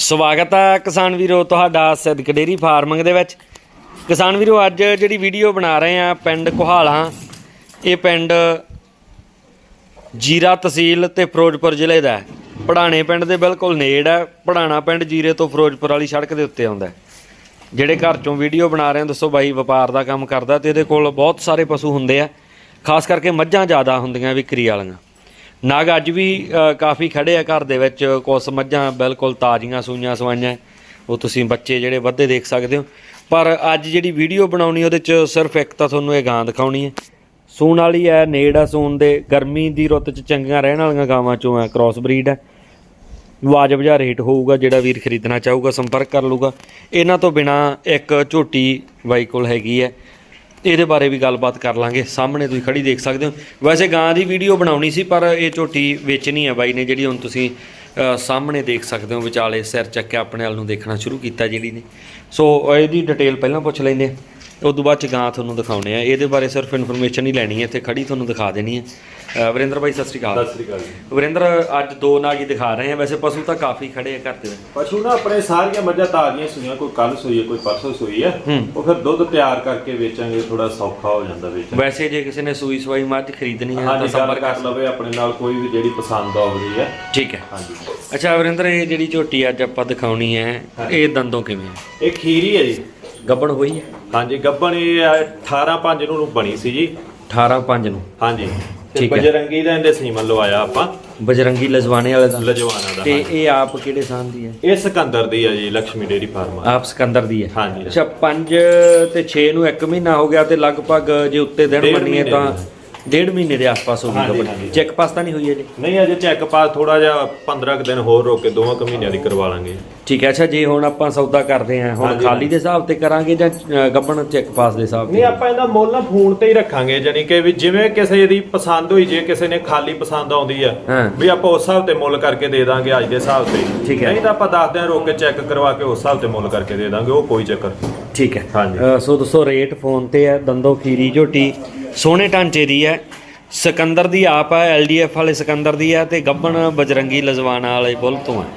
ਸਵਾਗਤ ਹੈ ਕਿਸਾਨ ਵੀਰੋ, ਤੁਹਾਡਾ ਸਿੱਧਕ ਡੇਰੀ ਫਾਰਮਿੰਗ ਦੇ ਵਿੱਚ। ਕਿਸਾਨ ਵੀਰੋ, ਅੱਜ ਜਿਹੜੀ ਵੀਡੀਓ ਬਣਾ ਰਹੇ ਆ ਪਿੰਡ ਕੁਹਾਲਾ, ਇਹ ਪਿੰਡ ਜੀਰਾ ਤਹਿਸੀਲ ਤੇ ਫਿਰੋਜ਼ਪੁਰ ਜ਼ਿਲ੍ਹੇ ਦਾ ਹੈ। ਪੜਾਣੇ ਪਿੰਡ ਦੇ ਬਿਲਕੁਲ ਨੇੜ ਹੈ। ਪੜਾਣਾ ਪਿੰਡ ਜੀਰੇ ਤੋਂ ਫਿਰੋਜ਼ਪੁਰ ਵਾਲੀ ਸੜਕ ਦੇ ਉੱਤੇ ਆਉਂਦਾ ਜਿਹੜੇ ਘਰ ਚੋਂ ਵੀਡੀਓ ਬਣਾ ਰਹੇ ਆ, ਦੱਸੋ ਬਾਈ, ਵਪਾਰ ਦਾ ਕੰਮ ਕਰਦਾ ਤੇ ਇਹਦੇ ਕੋਲ ਬਹੁਤ ਸਾਰੇ ਪਸ਼ੂ ਹੁੰਦੇ ਆ। ਖਾਸ ਕਰਕੇ ਮੱਝਾਂ ਜ਼ਿਆਦਾ ਹੁੰਦੀਆਂ ਵਿਕਰੀ ਵਾਲੀਆਂ। ਨਾਗ ਅੱਜ ਵੀ ਕਾਫੀ ਖੜੇ ਆ ਘਰ ਦੇ ਵਿੱਚ। ਕੁਛ ਮੱਝਾਂ ਬਿਲਕੁਲ ਤਾਜ਼ੀਆਂ ਸੂਈਆਂ ਸਵਾਈਆਂ। ਉਹ ਤੁਸੀਂ ਬੱਚੇ ਜਿਹੜੇ ਵੱਧੇ ਦੇਖ ਸਕਦੇ ਹੋ। ਪਰ ਅੱਜ ਜਿਹੜੀ ਵੀਡੀਓ ਬਣਾਉਣੀ, ਉਹਦੇ ਚ ਸਿਰਫ ਇੱਕ ਤਾਂ ਤੁਹਾਨੂੰ ਇਹ ਗਾਂ ਦਿਖਾਉਣੀ ਹੈ। ਸੂਣ ਵਾਲੀ ਹੈ ਨੇੜ ਆ ਸੂਣ ਦੇ। ਗਰਮੀ ਦੀ ਰੁੱਤ ਚ ਚੰਗੀਆਂ ਰਹਿਣ ਵਾਲੀਆਂ ਗਾਵਾਂ ਚੋਂ ਹੈ ਕ੍ਰਾਸ ਬਰੀਡ ਹੈ ਵਾਜਬ ਜਿਹਾ ਰੇਟ ਹੋਊਗਾ, ਜਿਹੜਾ ਵੀਰ ਖਰੀਦਣਾ ਚਾਹੂਗਾ, ਸੰਪਰਕ ਕਰ ਲੂਗਾ ਇਹਨਾਂ ਤੋਂ ਬਿਨਾ ਇੱਕ ਝੋਟੀ ਬਾਈ ਕੋਲ ਹੈਗੀ ਹੈ ਇਹਦੇ ਬਾਰੇ ਵੀ ਗੱਲਬਾਤ ਕਰ ਲਾਂਗੇ। ਸਾਹਮਣੇ ਤੁਸੀਂ ਖੜੀ ਦੇਖ ਸਕਦੇ ਹੋ। ਵੈਸੇ ਗਾਂ ਦੀ ਵੀਡੀਓ ਬਣਾਉਣੀ ਸੀ, ਪਰ ਇਹ ਝੋਟੀ ਵੇਚਣੀ ਹੈ ਬਾਈ ਨੇ, ਜਿਹੜੀ ਹੁਣ ਤੁਸੀਂ ਸਾਹਮਣੇ ਦੇਖ ਸਕਦੇ ਹੋ। ਵਿਚਾਲੇ ਸਿਰ ਚੱਕਿਆ ਆਪਣੇ ਵੱਲ ਨੂੰ ਦੇਖਣਾ ਸ਼ੁਰੂ ਕੀਤਾ ਜਿਹੜੀ ਨੇ। ਸੋ, ਇਹਦੀ ਡਿਟੇਲ ਪਹਿਲਾਂ ਪੁੱਛ ਲੈਂਦੇ ਆ। ਉਸ ਤੋਂ ਬਾਅਦ ਚ ਗਾਂ ਤੁਹਾਨੂੰ ਦਿਖਾਉਣੇ ਆ। ਇਹਦੇ ਬਾਰੇ ਸਿਰਫ ਇਨਫੋਰਮੇਸ਼ਨ ਹੀ ਲੈਣੀ ਹੈ। ਇੱਥੇ ਖੜੀ ਤੁਹਾਨੂੰ ਦਿਖਾ ਦੇਣੀ ਹੈ। ਅ, ਵਰਿੰਦਰ ਬਾਈ ਸਤਿ ਸ਼੍ਰੀ ਅਕਾਲ। ਸਤਿ ਸ੍ਰੀ ਅਕਾਲ ਜੀ। ਵਰਿੰਦਰ ਅੱਜ ਦੋ ਨਾਗ ਹੀ ਦਿਖਾ ਰਹੇ ਆ ਵੈਸੇ ਪਸ਼ੂ ਤਾਂ ਕਾਫੀ ਖੜੇ ਆ ਘਰ ਵਿੱਚ। ਪਸ਼ੂ ਨਾ ਆਪਣੇ ਸਾਰੀਆਂ ਮੱਝਾਂ ਤਾਜ਼ੀਆਂ ਸੂਈਆਂ ਕੋਈ ਕੱਲ ਸੂਈ ਹੈ ਕੋਈ ਪਰਸੋਂ ਸੂਈ ਹੈ। ਹੂੰ। ਉਹ ਫਿਰ ਦੁੱਧ ਤਿਆਰ ਕਰਕੇ ਵੇਚਾਂਗੇ ਥੋੜਾ ਸੌਖਾ ਹੋ ਜਾਂਦਾ ਵੇਚਣਾ। ਵੈਸੇ ਜੇ ਕਿਸੇ ਨੇ ਸੂਈ ਸਵਾਈ ਮੱਝ ਖਰੀਦਣੀ ਹੈ ਤਾਂ ਹਾਂਜੀ ਗੱਲ ਸੰਪਰਕ ਕਰ ਲਵੇ ਆਪਣੇ ਨਾਲ ਕੋਈ ਵੀ ਜਿਹੜੀ ਪਸੰਦ ਆਉਂਦੀ ਹੈ। ਠੀਕ ਹੈ। ਹਾਂਜੀ। ਅੱਛਾ ਵਰਿੰਦਰ ਇਹ ਜਿਹੜੀ ਝੋਟੀ ਅੱਜ ਆਪਾਂ ਦਿਖਾਉਣੀ ਹੈ ਇਹ ਦੰਦੋਂ ਕਿਵੇਂ ਹੈ? ਇਹ ਖੀਰੀ ਹੈ ਜੀ। ਗੱਬੜ ਹੋਈ ਹੈ? ਹਾਂਜੀ ਗੱਬਣ ਇਹ 18 5 ਨੂੰ ਬਣੀ ਸੀ ਜੀ। 18 5 ਨੂੰ। ਹਾਂਜੀ। ਤੇ ਠੀਕ ਹੈ। ਬਜਰੰਗੀ ਦਾ ਇਹਦੇ ਸੀਮਨ ਲਵਾਇਆ ਆਪਾਂ ਬਜਰੰਗੀ ਲਜਵਾਣੇ ਵਾਲੇ ਦਾ ਲਜਵਾਨਾ ਦਾ ਤੇ ਹਾਂਜੀ। ਇਹ ਆਪ ਕਿਹੜੇ ਸਾਲ ਦੀ ਹੈ ਇਹ ਸਿਕੰਦਰ ਦੀ ਹੈ ਜੀ ਲక్ష్ਮੀ ਡੇਰੀ ਫਾਰਮ ਆਪ ਸਿਕੰਦਰ ਦੀ ਹੈ ਹਾਂਜੀ। ਅੱਛਾ 5 ਤੇ 6 ਨੂੰ 1 ਮਹੀਨਾ ਹੋ ਗਿਆ ਤੇ ਲਗਭਗ ਜੇ ਉੱਤੇ ਦਿਨ ਡੇਢ ਮੰਨੀਏ ਮਹੀਨੇ ਤਾਂ ਦੀ ਡੇਢ ਮਹੀਨੇ ਦੇ ਆਸ-ਪਾਸ ਹੋ ਗਈ ਹਾਂਜੀ। ਚੈੱਕ ਪਾਸ ਤਾਂ ਨਹੀਂ ਹੋਈ ਅਜੇ ਨਹੀਂ ਅਜੇ ਚੈੱਕ ਪਾਸ ਥੋੜਾ ਜਿਹਾ 15 ਕੁ ਦਿਨ ਹੋਰ ਰੋਕ ਕੇ ਦੋਵਾਂ ਕੁ ਮਹੀਨਿਆਂ ਦੀ ਕਰਵਾ ਲਾਂਗੇ ਠੀਕ ਹੈ ਅੱਛਾ ਜੇ ਹੁਣ ਆਪਾਂ ਸੌਦਾ ਕਰਦੇ ਹਾਂ ਹੁਣ ਹਾਂਜੀ, ਖਾਲੀ ਦੇ ਹਿਸਾਬ ਤੇ ਕਰਾਂਗੇ ਜਾਂ ਅ, ਗੱਬਣ ਚੈੱਕ ਪਾਸ ਦੇ ਹਿਸਾਬ ਨਹੀਂ ਤੇ ਆਪਾਂ ਇਹਦਾ ਮੁੱਲ ਨਾ ਫੋਨ ਤੇ ਹੀ ਰੱਖਾਂਗੇ ਜਾਨੀ ਕਿ ਵੀ ਜਿਵੇਂ ਕਿਸੇ ਦੀ ਪਸੰਦ ਹੋਈ ਜੇ ਕਿਸੇ ਨੇ ਖਾਲੀ ਪਸੰਦ ਆਉਂਦੀ ਆ ਹਾਂ। ਵੀ ਆਪਾਂ ਉਸ ਹਿਸਾਬ ਤੇ ਮੁੱਲ ਕਰਕੇ ਦੇ ਦਾਂਗੇ ਅੱਜ ਦੇ ਹਿਸਾਬ ਤੇ ਠੀਕ ਹੈ। ਨਹੀਂ ਤਾਂ ਆਪਾਂ 10 ਦਿਨ ਰੋਕ ਕੇ ਚੈੱਕ ਕਰਵਾ ਕੇ ਉਸ ਹਿਸਾਬ ਤੇ ਮੁੱਲ ਕਰਕੇ ਦੇ ਦਾਂਗੇ ਉਹ ਕੋਈ ਚੱਕਰ ਨਹੀਂ। ਠੀਕ ਹੈ ਹਾਂਜੀ। ਅ, ਸੋ ਦੋਸਤੋ ਰੇਟ ਫੋਨ ਤੇ ਹੈ ਦੰਦੋ ਖੀਰੀ ਝੋਟੀ ਸੋਹਣੇ ਢਾਂਚੇ ਦੀ ਹੈ। ਸਿਕੰਦਰ ਦੀ ਆਪ ਹੈ ਐਲਡੀਐਫ ਵਾਲੇ ਸਿਕੰਦਰ ਦੀ ਹੈ ਤੇ ਗੱਬਣ ਬਜਰੰਗੀ ਲਜ਼ਵਾਨਾ ਵਾਲੇ ਬੁੱਲ ਤੋਂ ਹੈ।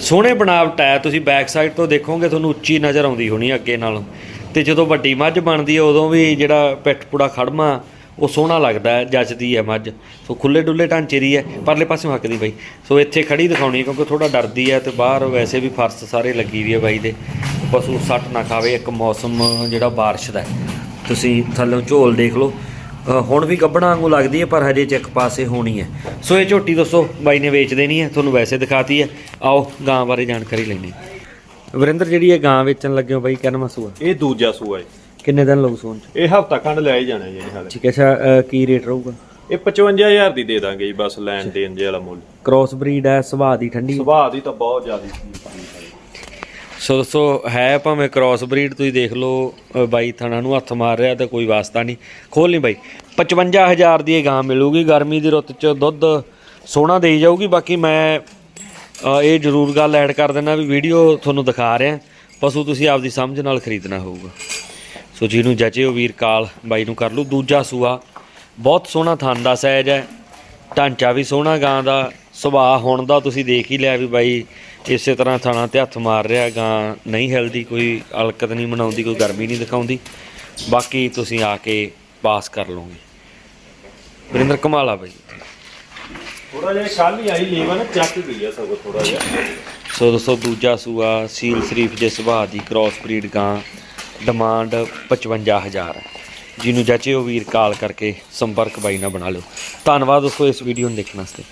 ਸੋਹਣੇ ਬਣਾਵਟ ਹੈ, ਤੁਸੀਂ ਬੈਕ ਸਾਈਡ ਤੋਂ ਦੇਖੋਗੇ ਤੁਹਾਨੂੰ ਉੱਚੀ ਨਜ਼ਰ ਆਉਂਦੀ ਹੋਣੀ ਅੱਗੇ ਨਾਲੋਂ। ਤੇ ਜਦੋਂ ਵੱਡੀ ਮੱਝ ਬਣਦੀ ਹੈ, ਉਦੋਂ ਵੀ ਜਿਹੜਾ ਪਿੱਠ ਪੂੜਾ ਖੜਮਾ, ਉਹ ਸੋਹਣਾ ਲੱਗਦਾ ਹੈ, ਜੱਜਦੀ ਹੈ ਮੱਝ। ਸੋ ਖੁੱਲੇ ਡੁੱਲੇ ਢਾਂਚੇ ਦੀ ਹੈ, ਪਰਲੇ ਪਾਸੇ ਹੱਕਦੀ ਬਾਈ। ਸੋ ਇੱਥੇ ਖੜੀ ਦਿਖਾਉਣੀ ਕਿਉਂਕਿ ਥੋੜਾ ਡਰਦੀ ਹੈ ਤੇ ਬਾਹਰ ਵੈਸੇ ਵੀ ਫਰਸ਼ ਸਾਰੇ ਲੱਗੀ ਵੀ ਹੈ ਬਾਈ ਦੇ। ਪਸ਼ੂ ਸੱਟ ਨਾ ਖਾਵੇ, ਇੱਕ ਮੌਸਮ ਜਿਹੜਾ ਬਾਰਿਸ਼ ਦਾ ਤੁਸੀਂ ਥੱਲੋਂ ਝੋਲ ਦੇਖ ਲਓ। ਹੁਣ ਵੀ ਗੱਬਣਾ ਵਾਂਗੂ ਲੱਗਦੀ ਹੈ ਪਰ ਹਜੇ ਚੱਕ ਪਾਸੇ ਹੋਣੀ ਹੈ। ਸੋ ਇਹ ਝੋਟੀ ਦੱਸੋ ਬਾਈ ਨੇ ਵੇਚ ਦੇਣੀ ਹੈ ਤੁਹਾਨੂੰ ਵੈਸੇ ਦਿਖਾਤੀ ਹੈ। ਆਓ ਗਾਂ ਬਾਰੇ ਜਾਣਕਾਰੀ ਲੈਣੀ ਵਰਿੰਦਰ ਜਿਹੜੀ ਇਹ ਗਾਂ ਵੇਚਣ ਲੱਗੇ ਹੋ ਬਾਈ ਕਿੰਨਾ ਸੂਆ? ਇਹ ਦੂਜਾ ਸੂਆ ਹੈ। ਕਿੰਨੇ ਦਿਨ ਲੱਗੂ ਸੂਣ ਚ? ਇਹ ਹਫਤਾ ਖੰਡ ਲੈ ਹੀ ਜਾਣਾ ਜੀ ਹਾਲੇ। ਠੀਕ ਹੈ ਅੱਛਾ ਕੀ ਰੇਟ ਰਹੂਗਾ? ਇਹ 55000 ਦੀ ਦੇ ਦਾਂਗੇ ਜੀ ਬਸ ਲੈਣ ਦੇਣ ਜੇ ਵਾਲਾ ਮੁੱਲ। ਕ੍ਰੋਸ ਬਰੀਡ ਹੈ ਸੁਭਾਅ ਦੀ ਠੰਡੀ। ਸੁਭਾਅ ਦੀ ਤਾਂ ਬਹੁਤ ਜ਼ਿਆਦਾ ਸੋ ਦੋਸਤੋ ਹੈ ਭਾਵੇਂ ਕ੍ਰਾਸ ਬਰੀਡ ਤੁਸੀਂ ਦੇਖ ਲਓ ਬਾਈ ਥਣਾ ਨੂੰ ਹੱਥ ਮਾਰ ਰਿਹਾ ਤਾਂ ਕੋਈ ਵਾਸਤਾ ਨਹੀਂ। ਖੋਲ ਨਹੀਂ ਬਾਈ। 55000 ਦੀ ਇਹ ਗਾਂ ਮਿਲੂਗੀ। ਗਰਮੀ ਦੀ ਰੁੱਤ 'ਚ ਦੁੱਧ ਸੋਹਣਾ ਦੇਈ ਜਾਊਗੀ। ਬਾਕੀ ਮੈਂ ਇਹ ਜ਼ਰੂਰ ਗੱਲ ਐਡ ਕਰ ਦੇਣਾ ਵੀ ਵੀਡੀਓ ਤੁਹਾਨੂੰ ਦਿਖਾ ਰਿਹਾ। ਪਸ਼ੂ ਤੁਸੀਂ ਆਪਦੀ ਸਮਝ ਨਾਲ ਖਰੀਦਣਾ ਹੋਊਗਾ। ਸੋ ਜਿਹਨੂੰ ਜਚੇ ਉਹ ਵੀਰ ਕਾਲ ਬਾਈ ਨੂੰ ਕਰ ਲੂ ਦੂਜਾ ਸੂਆ। ਬਹੁਤ ਸੋਹਣਾ ਥਣ ਦਾ ਸਾਈਜ਼ ਹੈ। ਢਾਂਚਾ ਵੀ ਸੋਹਣਾ ਗਾਂ ਦਾ। ਸੁਭਾਅ ਹੁਣ ਦਾ ਤੁਸੀਂ ਦੇਖ ਹੀ ਲਿਆ ਵੀ ਬਾਈ ਇਸੇ ਤਰ੍ਹਾਂ ਥਾਣਾ ਤੇ ਹੱਥ ਮਾਰ ਰਿਹਾ ਗਾਂ ਨਹੀਂ ਹਿਲਦੀ ਕੋਈ ਅਲਕਤ ਨਹੀਂ ਮਨਾਉਂਦੀ ਕੋਈ ਗਰਮੀ ਨਹੀਂ ਦਿਖਾਉਂਦੀ। ਬਾਕੀ ਤੁਸੀਂ ਆ ਕੇ ਪਾਸ ਕਰ ਲਓਗੇ। ਵਰਿੰਦਰ ਕਮਾਲਾ ਬਾਈ। ਥੋੜਾ ਜਿਹਾ ਕੱਲ ਹੀ ਆਈ ਲੀਵਨ ਚੱਕ ਗਈ ਆ ਸਗੋਂ ਥੋੜਾ ਜਿਹਾ। ਸੋ ਦੋਸਤੋ ਦੂਜਾ ਸੂਆ ਸੀਲ ਸ਼ਰੀਫ ਦੇ ਸੁਭਾਅ ਦੀ ਕ੍ਰਾਸ ਬਰੀਡ ਗਾਂ ਡਿਮਾਂਡ 55000 ਹੈ ਜਿਹਨੂੰ ਜਚੇ ਉਹ ਵੀਰ ਕਾਲ ਕਰਕੇ ਸੰਪਰਕ ਬਾਈ ਨਾਲ ਬਣਾ ਲਿਓ। ਧੰਨਵਾਦ ਦੋਸਤੋ ਇਸ ਵੀਡੀਓ ਨੂੰ ਦੇਖਣ ਵਾਸਤੇ।